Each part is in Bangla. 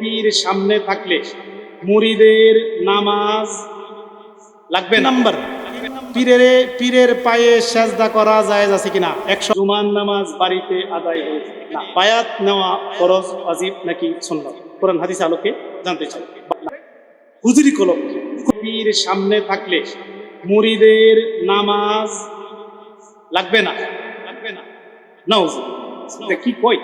পীর সামনে থাকলে মুরিদের নামাজ লাগবে নাম্বার। পীরের পীরের পায়ে সেজদা করা জায়েজ আছে কিনা? একশো জুমান নামাজ বাড়িতে আদায় হয়েছে না বায়াত নেওয়া ফরজ ওয়াজিব নাকি সুন্নাত? কোরআন হাদিস আলোকে জানতে চাই। হুজুরি কলম। পীর সামনে থাকলে মুরিদের নামাজ লাগবে না? লাগবে না। না কি কই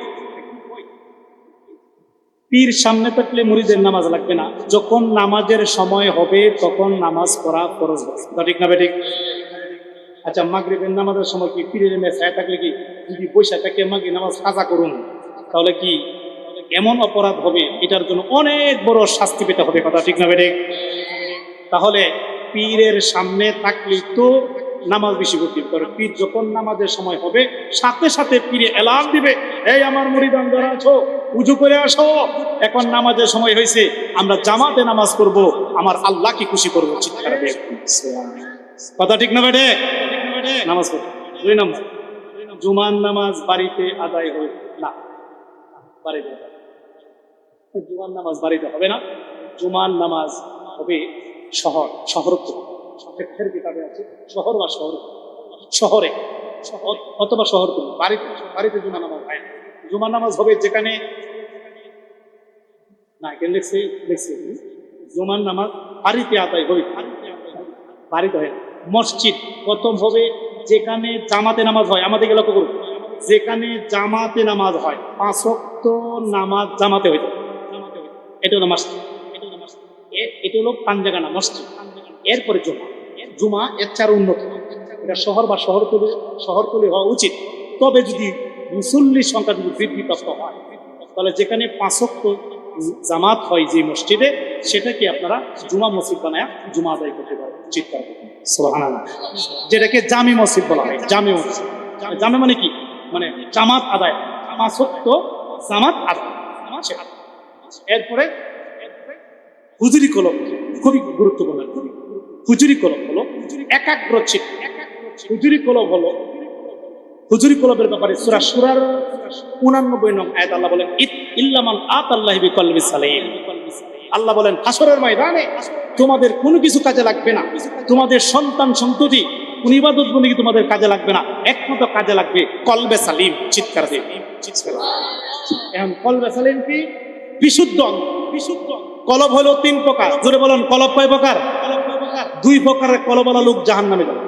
পীর সামনে থাকলে মুরিদের নামাজ লাগবে না। যখন নামাজের সময় হবে, তখন নামাজ পড়া ফরজ সঠিক না বেঠিক? আচ্ছা মাগরিবের নামাজের সময় কি পীরের মেসায় থাকলে কি যদি বৈশাখ থেকে মাগরিব নামাজ কাজা করুন? তাহলে কি এমন অপরাধ হবে? এটার জন্য অনেক বড় শাস্তি পেতে হবে। কথা ঠিক না বেঠিক? তাহলে পীরের সামনে থাকলেই তো নামাজ বেশি করতে পারে। পীর যখন নামাজের সময় হবে, সাথে সাথে পীরে এলাম দিবে। এই আমার মরিদান যারা আছো, উজু করে আসো। এখন নামাজের সময় হয়েছে, আমরা জামাতে নামাজ করব, আমার আল্লাহকে খুশি করব, চিৎকার কথা ঠিক না বেটে নামাজ দুই নম্বর। জুমান নামাজ বাড়িতে আদায় হয় না, বাড়িতে জুমান নামাজ বাড়িতে হবে না। জুমান নামাজ হবে শহর শহর ফের কিতাবে আছে, শহর বা শহর। শহরে, শহর, অথবা শহর তুমি বাড়িতে বাড়িতে জুমা নামাজ হয় জুমা নামাজ হবে যেখানে না, এখানে লিখছে লিখছে। জুমার নামাজ বাড়িতে আদায় হবে বাড়িতে হয় মসজিদ প্রথম হবে যেখানে জামাতে নামাজ হয়। আমাদেরকে লক্ষ্য করুন যেখানে জামাতে নামাজ হয়। পাঁচ ওয়াক্ত নামাজ জামাতে হইতে। এটা হলো এ- এটা হলো পাঞ্জাগানা মসজিদ। এরপরে জুমা। জুমা এর চার উন্নত। এটা শহর বা শহরতলি শহরতলি হওয়া উচিত। তবে যদি মুসল্লির সংখ্যা যদি বৃদ্ধিপ্রাপ্ত হয়, তাহলে যেখানে পাঁচক্ত জামাত হয় যে মসজিদে, সেটাকে আপনারা জুমা মসজিদ বানায় জুমা আদায় করতে পারেন যেটাকে জামি মসজিদ বলা হয়, জামি মসজিদ। জামে মানে কি? মানে জামাত আদায়। পাঁচক্ত জামাত আদায়। এরপরে হুজুরি কলম খুবই গুরুত্বপূর্ণ। হুজুরি কলম হলো, একাগ্র চিত হুজুরি কলম হলো, হুজুরি কলমের ব্যাপারে সুরা সুরার উনানব্বই নং আয়াত আল্লাহ বলেন, ইত ইল্লামান আত আল্লাহ বিকলবি সালিম। আল্লাহ বলেন হাসরের ময়দানে তোমাদের কোনো কিছু কাজে লাগবে না। তোমাদের সন্তান সন্ততি ইবাদত বন্দী তোমাদের কাজে লাগবে না? একমাত্র কাজে লাগবে কলবে সালিম, চিৎকার দিয়ে। এখন কলবে সালিম কি? বিশুদ্ধ বিশুদ্ধ। কলব হলো তিন প্রকার। জোরে বলেন, কলব কয় প্রকার? দুই প্রকারের কলবলা লোক জাহান নামে যাবে।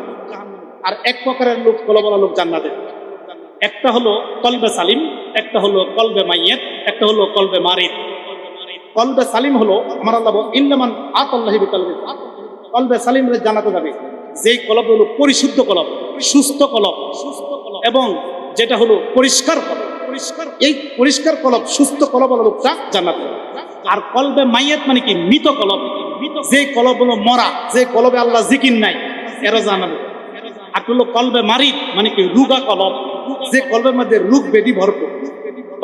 আর এক প্রকারের লোক কলবলা লোক জান্নাতে। একটা হলো কলবে সালিম, একটা হলো কলবে মাইয়েত, একটা হলো কলবে মারিদ। কলবে সালিম হলো, আমার আল্লাহ ইল্লামান আত আল্লাহি বিকলবে কলবে সালিম জানাতে যাবে। যে কলব হলো পরিশুদ্ধ কলব, সুস্থ কলব। সুস্থ কলব এবং যেটা হলো পরিষ্কার কলব। পরিষ্কার এই পরিষ্কার কলব, সুস্থ কলব লোকটা জান্নাতে যাবে। আর কলবে মাইয়াত মানে কি? মৃত কলব। যে কলব হলো মরা যে কলবে আল্লাহ জিকির নাই, এরা জানাবে। আর কলবে মারিদ মানে কি রুগা কলব? যে কলবের মধ্যে রোগ বেদি ভরপুর।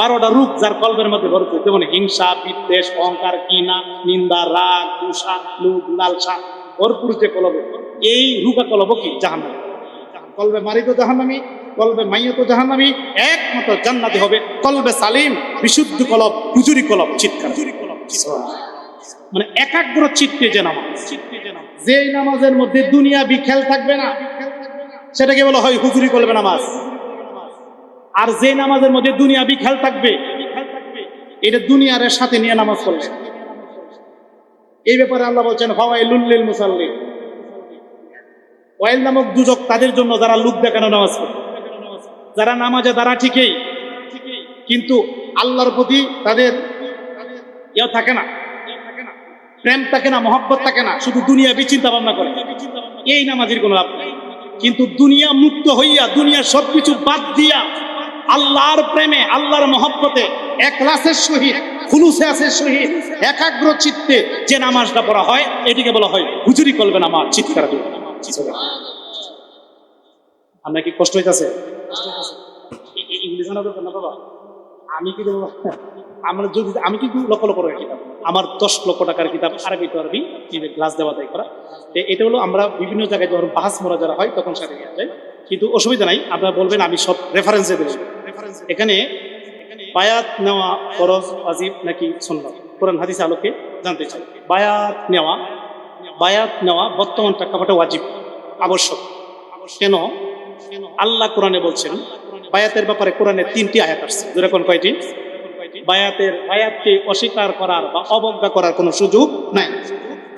বারোটা রূপ যার কল্পের মধ্যে ভরপুর। যেমন হিংসা, বিদ্বেষ, অহংকার কিনা নিন্দা, রাগ, দুষা লোভ লালসা, ভরপুর যে কলবে, এই রূপা কলব কি? জাহান্নামী। কলবে মারিত জাহান্নামী, কলবে মাইয়ত জাহান্নামী, একমাত্র জান্নাতি হবে কলবে সালিম, বিশুদ্ধ কলব, হুজুরি কলব, চিৎকার। মানে একাগ্র চিত্তে যে নামাজ। যেই নামাজের মধ্যে দুনিয়া বিখেল থাকবে না, সেটাকে বলা হয় হুজুরি কলবে নামাজ। আর যে নামাজের মধ্যে দুনিয়া বিখাল থাকবে, এটা দুনিয়ার সাথে নিয়ে নামাজ পড়বে এই ব্যাপারে আল্লাহ বলছেন হওয়াই লুল্লিল মুসাল্লি ওয়াইল নামক দুজক তাদের জন্য যারা লুক দেখানো নামাজ পড়ে। যারা নামাজে তারা ঠিকই, কিন্তু আল্লাহর প্রতি তাদের ইয়ে থাকে না। প্রেম থাকে না, মহব্বত থাকে না, শুধু দুনিয়া বিচিন্তা ভাবনা করে। এই নামাজের কোনো লাভ নেই। কিন্তু দুনিয়া মুক্ত হইয়া দুনিয়ার সবকিছু বাদ দিয়া, আল্লাহর প্রেমে, আল্লাহর মহব্বতে একলাসের সহিত খুলুসের সহিত একাগ্র চিত্তে যে নামাজটা পড়া হয়, এটিকে বলা হয় হুজুরি করবে নামাজ, চিৎকার আপনার কি কষ্ট হইতাছে? ইংলিশ বাবা? আমি কি দেবো আমরা যদি আমি কিন্তু লক্ষ লক্ষ টাকার কিতাব। আমার দশ লক্ষ টাকার কিতাব আরবি তো আরবি ক্লাস দেওয়া দেয় করা। এটা হলো আমরা বিভিন্ন জায়গায় যখন বাহাস মরা যারা হয়, তখন সাথে নিয়ে যায় কিন্তু অসুবিধা নাই, আপনারা বলবেন, আমি সব রেফারেন্সে দেবেন এখানে বায়াত নেওয়া ফরজ, ওয়াজিব নাকি সুন্নাত? কোরআন হাদিস আলোকে জানতে চাই। বায়াত নেওয়া বায়াত নেওয়া বর্তমান প্রেক্ষাপটে ওয়াজিব, আবশ্যক। কেন? আল্লাহ কোরআনে বলছেন বায়াতের ব্যাপারে কোরআনে তিনটি আয়াত আসছে। যেরকম কয়টি? বায়াতের বায়াতকে অস্বীকার করার বা অবজ্ঞা করার কোনো সুযোগ নাই।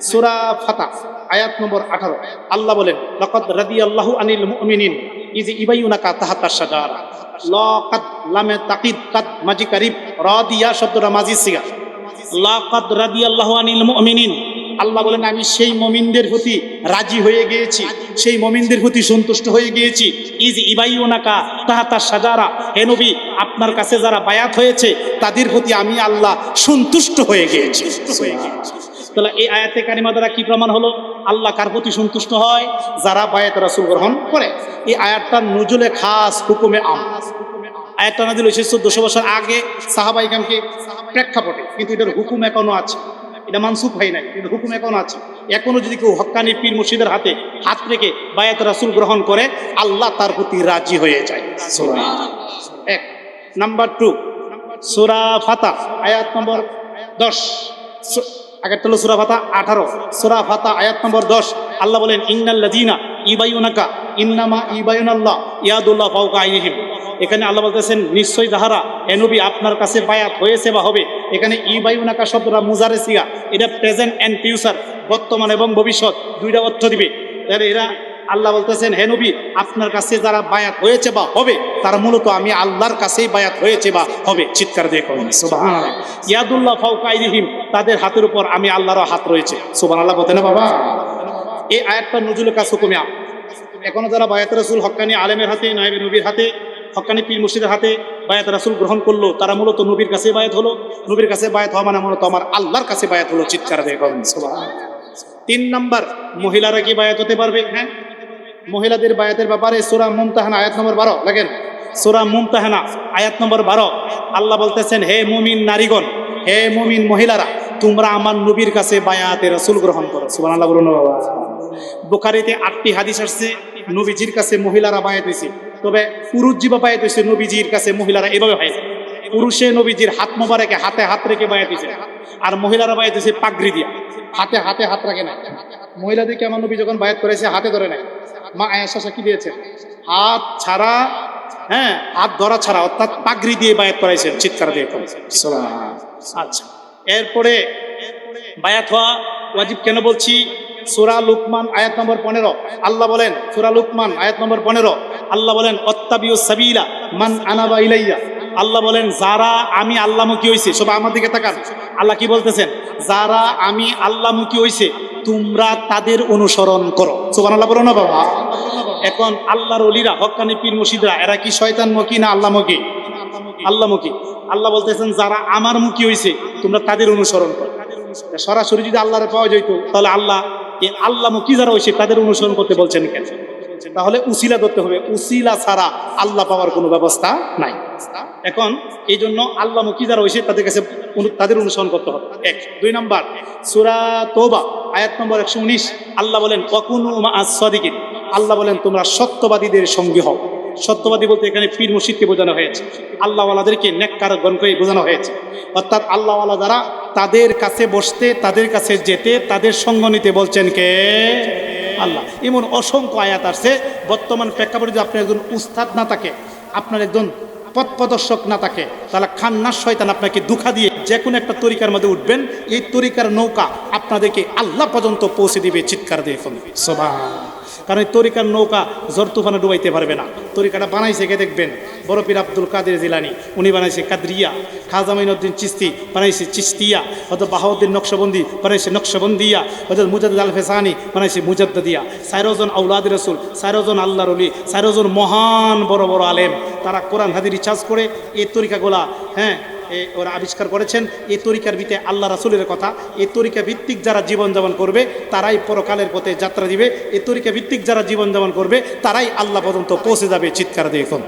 সুরা ফাতা, আয়াত নম্বর আঠারো। আল্লাহ বলেন, লকদ রাদি আল্লাহু আনিল মুমিনিন ইজি ইবাইউনাকা তাহাতার সাজারা লকাদ লামে তাকিদ কাদ মাজি কারিব রাদিয়া শব্দটা মাজি সিগা। লাকাদ রাদি আল্লাহু আনিল মুমিনিন আল্লাহ বলেন, আমি সেই মমিনদের প্রতি রাজি হয়ে গিয়েছি। সেই মমিনদের প্রতি সন্তুষ্ট হয়ে গিয়েছি। ইজ ইবাইউনাকা তাহাতা সাজারা। হেনবি আপনার কাছে যারা বায়াত হয়েছে, তাদের প্রতি আমি আল্লাহ সন্তুষ্ট হয়ে গিয়েছি। তাহলে এই আয়াতে কারিমা দ্বারা কি প্রমাণ হলো? আল্লাহ কার প্রতি সন্তুষ্ট হয়? যারা বায়াত রাসূল গ্রহণ করে। এই আয়াতটার নজুলে খাস হুকুমে আম। আয়াতটা নাজিল হয়েছে চোদ্দশো বছর আগে সাহাবাইকামকে প্রেক্ষাপটে। কিন্তু এটার হুকুম এখনও আছে। এটা মানসুখ হয় নাই, কিন্তু হুকুম এখন আছে। এখনও যদি কেউ হক্কানি পীর মুর্শিদের হাতে হাত রেখে বায়াত রাসুল গ্রহণ করে, আল্লাহ তার প্রতি রাজি হয়ে যায়। এক, নাম্বার টু, সুরা ফাতা, আয়াত নম্বর দশ। আগের হলো সুরা ফাতা আঠারো। সুরা ফাতা, আয়াত নম্বর দশ। আল্লাহ বলেন, ইন্নাল্লাযীনা ইবায়ুনাকা, ইন্নামা ইবায়ুনাল্লাহ, ইয়াদুল্লাহ ফাওকা আইনিহিম। এখানে আল্লাহ বলতেছেন, নিশ্চয়ই যাহারা এ নবী আপনার কাছে বায়াত হয়েছে বা হবে। এখানে ইবায়ুনাকা শব্দটা মুজারে সিগা এটা প্রেজেন্ট অ্যান্ড ফিউচার, বর্তমান এবং ভবিষ্যৎ, দুইটা অর্থ দিবে। তাহলে এরা আল্লাহ বলতেছেন, হে নবী, আপনার কাছে যারা বায়াত হয়েছে বা হবে, তারা মূলত আমি আল্লাহর কাছেই বায়াত হয়েছে বা হবে। চিৎকার দিয়ে করেন ইয়াদুল্লাহ ফাওকা আইদিহিম তাদের হাতের উপর আমি আল্লাহর হাত রয়েছে। সুবহানাল্লাহ বলতে না বাবা? এই আয়াতটা নজরুল কাজ হুকুমে আম এখনও যারা বায়াত রাসূল হকানি আলেমের হাতে, নায়েবে নবীর হাতে হক্কানি পীর মুর্শিদের হাতে বায়াত রাসুল গ্রহণ করল, তারা মূলত নবীর কাছে বায়াত হলো। নবীর কাছে বায়াত হওয়া মানে মূলত আমার আল্লাহর কাছে বায়াত হলো, চিৎকার তিন নম্বর, মহিলারা কি বায়াত হতে পারবে? হ্যাঁ? মহিলাদের বায়াতের ব্যাপারে সোরা মুমতাহানা আয়াত নম্বর বারো, লাগেন? সোরা মুমতাহানা আয়াত নম্বর বারো, আল্লাহ বলতেছেন, হে মুমিন নারীগণ, হে মুমিন মহিলারা, তোমরা আমার নবীর কাছে বায়াতে রসুল গ্রহণ করো। সুবান আল্লাহ বলুন বাবা। বুখারিতে আটটি হাদিস আসছে নবীজির কাছে মহিলারা বায়াত হয়েছে। তবে পুরুষ জীবা বায়াত হয়েছে নবীজির কাছে মহিলারা এভাবে হয় পুরুষে নবীজির হাত মোবারকে হাতে হাত রেখে বায়াত হয়েছে। আর মহিলারা বায়াত হয়েছে পাগড়ি দিয়া। হাতে হাতে হাত রাখে না মহিলাদেরকে আমার নবী যখন বায়াত করেছে হাতে ধরে নাই। মা আয়াসা কি দিয়েছেন হাত ছাড়া হ্যাঁ হাত ধরা ছাড়া অর্থাৎ পাগড়ি দিয়ে বায়াত করাইছেন চিৎকার দিয়ে আচ্ছা। এরপরে বায়াত হওয়া ওয়াজিব কেন বলছি? সুরা লুকমান, আয়াত নম্বর পনেরো। আল্লাহ বলেন, সুরা লুকমান, আয়াত নম্বর পনেরো। আল্লাহ বলেন, অত্তাবিউ সাবিলা মান আনাবা ইলাইয়া। আল্লাহ বলেন, যারা আমি আল্লাহমুখী হইছে সব আমার দিকে তাকান। আল্লাহ কি বলতেছেন? যারা আমি আল্লাহমুখী হইছে, তোমরা তাদের অনুসরণ করো। সুবান আল্লাহ বলো না বাবা। এখন আল্লাহর অলিরা হকানি পীর মুর্শিদরা, এরা কি শয়তানমুখী না আল্লাহমুখী আল্লাহমুখী আল্লাহ বলতেছেন, যারা আমার মুখী হইছে, তোমরা তাদের অনুসরণ করো। সরাসরি যদি আল্লাহরে পাওয়া যেত তাহলে আল্লাহ এই আল্লাহমুখী যারা হয়েছে তাদের অনুসরণ করতে বলছেন কেন? তাহলে উসিলা ধরতে হবে। উসিলা ছাড়া আল্লাহ পাওয়ার কোনো ব্যবস্থা নাই। এখন এই জন্য আল্লাহমুখী যারা হয়েছে তাদের কাছে তাদের অনুসরণ করতে হবে। এক। দুই নম্বর, সুরা তোবা, আয়াত নম্বর একশো উনিশ। আল্লাহ বলেন কখনো মা আল্লাহ বলেন, তোমরা সত্যবাদীদের সঙ্গী হও। সত্যবাদী বলতে এখানে পীর মুর্শিদকে বোঝানো হয়েছে। আল্লাহওয়ালাদেরকে নেককার গণকে বোঝানো হয়েছে। অর্থাৎ আল্লাহওয়ালা যারা তাদের কাছে বসতে, তাদের কাছে যেতে, তাদের সঙ্গ নিতে বলছেন কে? আল্লাহ। এমন অসংখ্য আয়াত আসছে। বর্তমান প্রেক্ষাপটে যদি আপনার একজন উস্তাদ না থাকে, আপনার একজন পথ প্রদর্শক না থাকে, তাহলে খান্নার শয়তান আপনাকে দুঃখা দিয়ে যে কোনো একটা তরিকার মধ্যে উঠবেন। এই তরিকার নৌকা আপনাদেরকে আল্লাহ পর্যন্ত পৌঁছে দিবে চিৎকার দিয়ে ফোন সোভা কারণ এই তরিকার নৌকা ঝড় তুফানে ডুবাইতে পারবে না। তরিকাটা বানাইছে কে দেখবেন? বড় পীর আব্দুল কাদের জিলানি। উনি বানাইছে কাদরিয়া। খাজা মাইনুদ্দিন চিস্তি বানাইছে চিস্তিয়া হয়তো বাহাউদ্দিন নকশবন্দি বানাইছে নকশবন্দিয়া। হয়তো মুজাদ্দ আল ফেসানি বানাইছে মুজাদ্দিয়া সাইরোজন আউলাদ রসুল সাইরোজন আল্লাহর অলি সাইরোজন মহান বড় বড় আলেম। তারা কোরআন হাদি রিচার্জ করে এই তরিকাগুলা হ্যাঁ ওরা আবিষ্কার করেছেন এই তরিকার ভিতে আল্লাহ রাসুলের কথা এই তরিকা ভিত্তিক যারা জীবনযাপন করবে তারাই পরকালের পথে যাত্রা দিবে এই তরিকা ভিত্তিক যারা জীবনযাপন করবে তারাই আল্লাহ পর্যন্ত পৌঁছে যাবে চিৎকার দিয়ে এখন।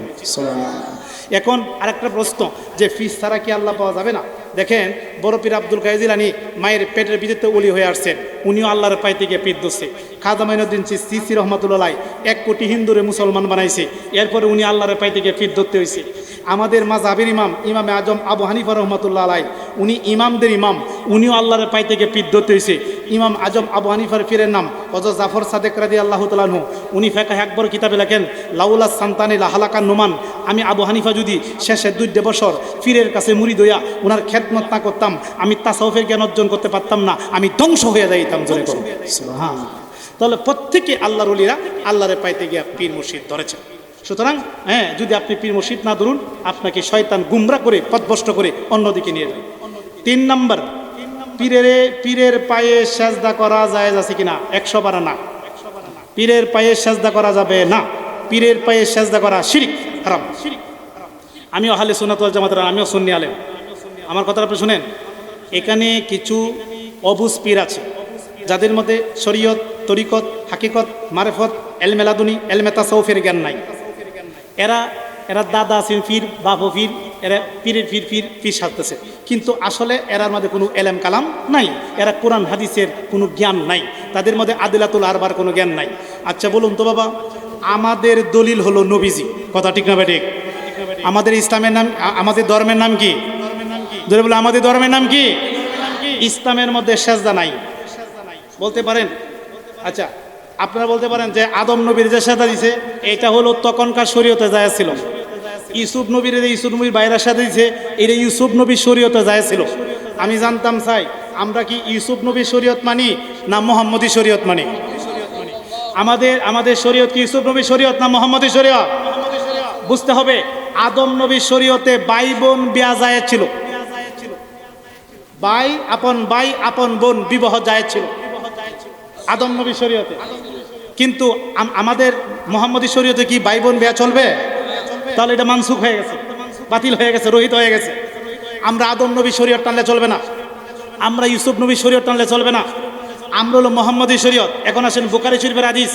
এখন আরেকটা প্রশ্ন যে ফিস ছাড়া কি আল্লাহ পাওয়া যাবে না? দেখেন বড় পীর আব্দুল কাইজিলানি মায়ের পেটের ভিতরে উলি হয়ে আসছেন উনিও আল্লাহর পাই থেকে পিঠ ধরছে। খাজা মাইনুদ্দিন সিসি রহমতুল্লাহ এক কোটি হিন্দুরে মুসলমান বানাইছে এরপরে উনি আল্লাহর পাই থেকে পিঠ ধরতে হয়েছে আমাদের মাজাবির ইমাম, ইমামে আজম আবু হানিফা রহমতুল্লাহ আলাই উনি ইমামদের ইমাম, উনিও আল্লাহর পাই থেকে পিদ্ধত হয়েছে ইমাম আজম আবু হানিফার ফিরের নাম হজরত জাফর সাদেক রাদি আল্লাহ তালাহু উনি ফেকা একবার কিতাবে লেখেন, লাউলা সান্তানি লাহালাকা নোমান, আমি আবু হানিফা যদি শেষের দুই বছর ফিরের কাছে মুড়ি দইয়া ওনার খেদমত না করতাম, আমি তাসাউফের জ্ঞান অর্জন করতে পারতাম না, আমি ধ্বংস হয়ে যাইতাম হ্যাঁ তাহলে প্রত্যেকে আল্লাহর অলিরা আল্লাহরে পাইতে গিয়া পীর মুর্শিদ ধরেছেন। সুতরাং হ্যাঁ যদি আপনি পীর মুর্শিদ না ধরুন, আপনাকে শয়তান গুমরা করে, পথভ্রষ্ট করে অন্যদিকে নিয়ে যাবে তিন নম্বর, পীরের পীরের পায়ে সেজদা করা যায় আছে কিনা? একশো বারা না। পীরের পায়ে সেজদা করা যাবে না। পীরের পায়ে সেজদা করা শিরিক, হারাম। আমিও হালে সোনাতুল জামাতের, আমিও সুন্নি আলেম। আমার কথাটা আপনি শুনেন? এখানে কিছু অবুজ পীর আছে, যাদের মধ্যে শরীয়ত, তরিকত, হাকিকত, মারেফত, এলমেলাদুনি এলমেতা সৌফের জ্ঞান নাই। এরা এরা দাদা আছেন ফির বাপ ফির, এরা পীরের ফির ফির পীর সাজতেছে কিন্তু আসলে এরার মধ্যে কোনো এলেম কালাম নাই। এরা কোরআন, হাদিসের কোনো জ্ঞান নাই। তাদের মধ্যে আদিলাতুল আরবার কোনো জ্ঞান নাই। আচ্ছা বলুন তো বাবা, আমাদের দলিল হলো নবীজি। কথা ঠিক না বেঠিক আমাদের ইসলামের নাম আমাদের ধর্মের নাম কি? ধরে বলে, আমাদের ধর্মের নাম কি? ইসলামের মধ্যে সেজদা নাই। বলতে পারেন? আচ্ছা আপনারা বলতে পারেন যে আদম নবীর যে সেজদা দিছে, এটা হলো তখনকার শরীয়তে যায় ছিল। ইউসুফ নবীর ইউসুফ নবীর বাইরের সাথে দিছে, এটা ইউসুফ নবীর শরীয়তে যায় ছিল। আমি জানতাম, চাই, আমরা কি ইউসুফ নবীর শরীয়ত মানি না মোহাম্মদী শরীয়ত মানি? আমাদের আমাদের শরীয়ত কি ইউসুফ নবীর শরীয়ত না মোহাম্মদী শরীয়ত? বুঝতে হবে, আদম নবীর শরীয়তে বাই বোন বিয়া যায় ছিল। ভাই আপন বাই আপন বোন বিবাহ যায় ছিল। আদম নবী শরীয়তে। কিন্তু আমাদের মোহাম্মদী শরীয়তে কি ভাই বোন বিয়া চলবে? তাহলে এটা মানসুখ হয়ে গেছে। বাতিল হয়ে গেছে, রহিত হয়ে গেছে। আমরা আদম নবী শরীয়ত টানলে চলবে না। আমরা ইউসুফ নবী শরীয়ত টানলে চলবে না। আমরা হলো মোহাম্মদী শরীয়ত। এখন আসেন বুকারি শরীফের আদিস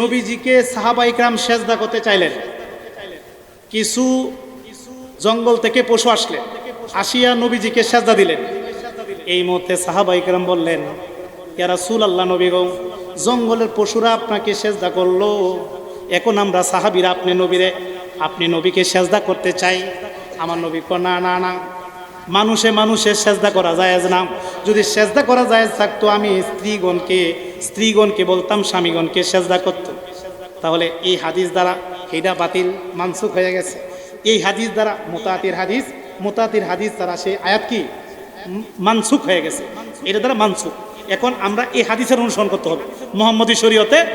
নবীজিকে সাহাবা ইকরাম সেজদা করতে চাইলেন। কিছু জঙ্গল থেকে পশু আসলেন আসিয়া নবীজিকে সেজদা দিলেন। এই মুহূর্তে সাহাবা ইকরাম বললেন ইয়ারা সুল আল্লাহ নবী গো জঙ্গলের পশুরা আপনাকে সেজদা করল। এখন আমরা সাহাবিরা আপনি নবীরে আপনি নবীকে সেজদা করতে চাই। আমার নবী না না না। মানুষে মানুষে সেজদা করা যায় না। যদি সেজদা করা যায় থাকতো আমি স্ত্রীগণকে স্ত্রীগণকে বলতাম স্বামীগণকে সেজদা করতো। তাহলে এই হাদিস দ্বারা এইটা বাতিল মানসুখ হয়ে গেছে। এই হাদিস দ্বারা মোতাতির হাদিস মোতাতির হাদিস দ্বারা সেই আয়াত কি? উম, মানসুখ হয়ে গেছে। এটা দ্বারা মানসুখ। এখন আমরা এই হাদিসের অনুসরণ করতে হবে। মোহাম্মদী শরীয়তে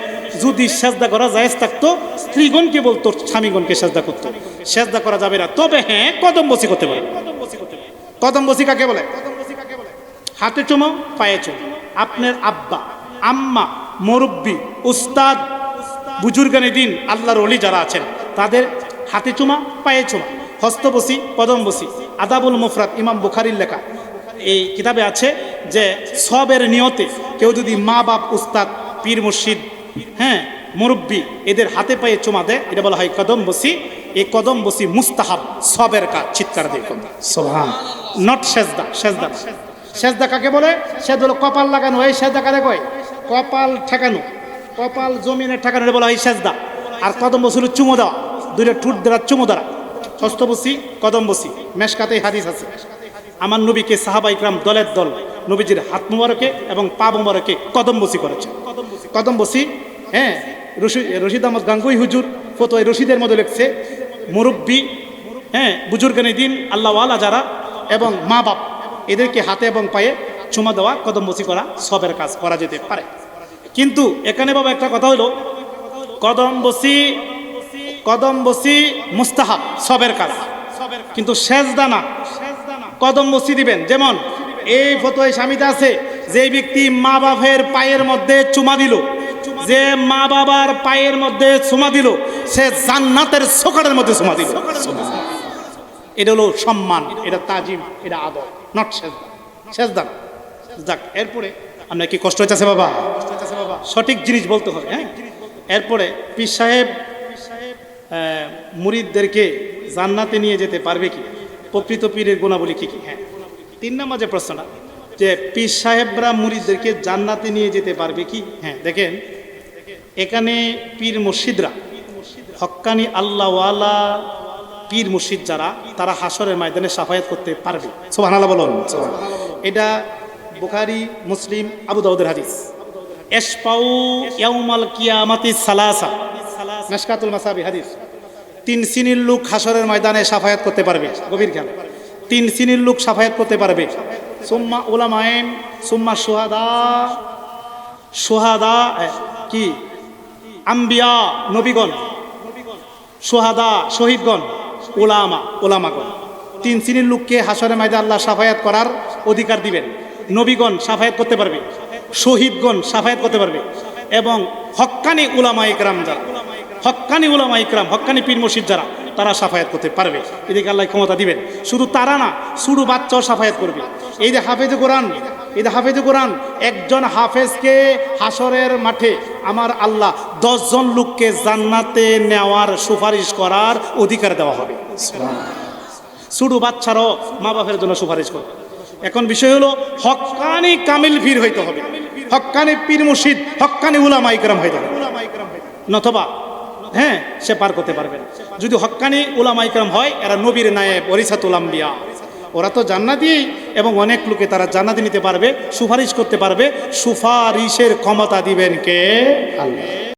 যদি সেজদা করা জায়েজ থাকতো, স্ত্রীগণকে বলতো, স্বামীগণকে সেজদা করতো। সেজদা করা যাবে না। তবে হ্যাঁ কদম বসি করতে পারে। কদম বসি কাকে বলে? হাতে চুমো, পায়ে চুমো। আপনার আব্বা, আম্মা, মুরব্বী, উস্তাদ বুজুর্গানি দিন আল্লাহর অলি যারা আছেন, তাদের হাতে চুমা, পায়ে চুমা। হস্তবসি, কদম বসি। আদাবুল মুফরাত ইমাম বুখারির লেখা। এই কিতাবে আছে যে সবের নিয়তে কেউ যদি মা বাপ উস্তাদ পীর মুর্শিদ হ্যাঁ মুরব্বী এদের হাতে পায়ে চুমা দেয় এটা বলা হয় কদম বসি এই কদম বসি মুস্তাহাব সবের কাজ চিৎকার দিয়ে সোহান নট সেজদা সেজদা না। সেজদা কাকে বলে? সেদ হলো কপাল লাগানো। এই সেজদা কারে কয়? কপাল ঠেকানো। কপাল জমিনে ঠেকানো এটা বলা হয় সেজদা। আর কদম বসি হলো চুমো দেওয়া। দুইটা ঠুট দ্বারা চুমো দ্বারা ষষ্ঠ বসি কদম বসি মেশকাতে হাদিস আছে। আমার নবীকে সাহাবা ইকরাম দলের দল, নবীজির হাত মুবারকে এবং পা মুবারকে কদম বসি করেছে। কদম বসি হ্যাঁ রশিদ রশিদ আহমদ গাঙ্গুই হুজুর ফতোয় রশিদের মধ্যে লিখছে, মুরব্বী হ্যাঁ বুজুর্গানি দিন আল্লাহওয়ালা যারা এবং মা বাপ, এদেরকে হাতে এবং পায়ে চুমা দেওয়া, কদম বসি করা সবের কাজ, করা যেতে পারে। কিন্তু এখানে বাবা একটা কথা হলো, কদম বসি কদম বসি মুস্তাহাব, সবের কাজ। কিন্তু সেজদা না কদম বসি দিবেন। যেমন, এই ফতোয় স্বামীতে আছে, যে ব্যক্তি মা বাপের পায়ের মধ্যে চুমা দিল, যে মা বাবার পায়ের মধ্যে চুমা দিল, সে জান্নাতের সোকারের মধ্যে চুমা দিল। এটা হলো সম্মান, এটা তাজিম, এটা আদর নট সেজদা। সেজদা না। যাক, এরপরে আপনার কি কষ্ট হইতেছে বাবা? সঠিক জিনিস বলতে হবে হ্যাঁ? এরপরে পীর সাহেব মুরিদদেরকে জান্নাতে নিয়ে যেতে পারবে কি? প্রকৃত পীরের গুণাবলী কী কী? হ্যাঁ। তিন নম্বর যে প্রশ্নটা, যে পীর সাহেবরা মুরিদদেরকে জান্নাতে নিয়ে যেতে পারবে কি? হ্যাঁ দেখেন, এখানে পীর মুর্শিদরা, হক্কানি আল্লাহওয়ালা পীর মুর্শিদ যারা, তারা হাসরের ময়দানে সাফায়াত করতে পারবে। সুবহানাল্লাহ বলুন। এটা বুখারি, মুসলিম, আবু দাউদের হাদিস। এসপাউ ইয়াউমাল কিয়ামাতি সালাসা। মেশকাতুল মাসাবি, হাদিস। তিন শ্রেণির লোক হাসরের ময়দানে সাফায়াত করতে পারবে। গভীর খেয়াল তিন শ্রেণির লোক সাফায়াত করতে পারবে। সোম্মা উলামাইন সুম্মা সুহাদা সোহাদা কি? আম্বিয়া, নবীগণ। সোহাদা শহীদগণ। ওলামা ওলামাগণ তিন শ্রেণির লোককে হাসরে মাইদা আল্লাহ সাফায়াত করার অধিকার দিবেন। নবীগণ সাফায়াত করতে পারবে। শহীদগণ সাফায়াত করতে পারবে। এবং হক্কানি উলামা ইকরাম যারা। হক্কানি উলামা ইকরাম হক্কানি পীর মসজিদ যারা, তারা সাফায়াত করতে পারবে। এদিকে আল্লাহ ক্ষমতা দিবেন। শুধু তারা না শুধু বাচ্চাও সাফায়াত করবে। এই যে হাফেজ কোরআন, এই যে হাফেজ কোরআন, একজন হাফেজকে হাসরের মাঠে আমার আল্লাহ দশজন লোককে জান্নাতে নেওয়ার সুপারিশ করার অধিকার দেওয়া হবে। শুধু বাচ্চারাও মা বাপের জন্য সুপারিশ করবে। এখন বিষয় হলো হক্কানি কামিল ভিড় হইতে হবে। হক্কানি পীর মুর্শিদ হক্কানি উলামা ইকরাম হইতে হবে। নথবা হ্যাঁ সে পার করতে পারবে যদি হক্কানি উলামা ইকরাম হয়, এরা নবীর নায়েব ওরিসাতুল আম্বিয়া। ওরা তো জান্নাতি এবং অনেক লোকে তারা জান্নাতি নিতে পারবে, সুপারিশ করতে পারবে, সুপারিশের ক্ষমতা দিবেন কে? আল্লাহ।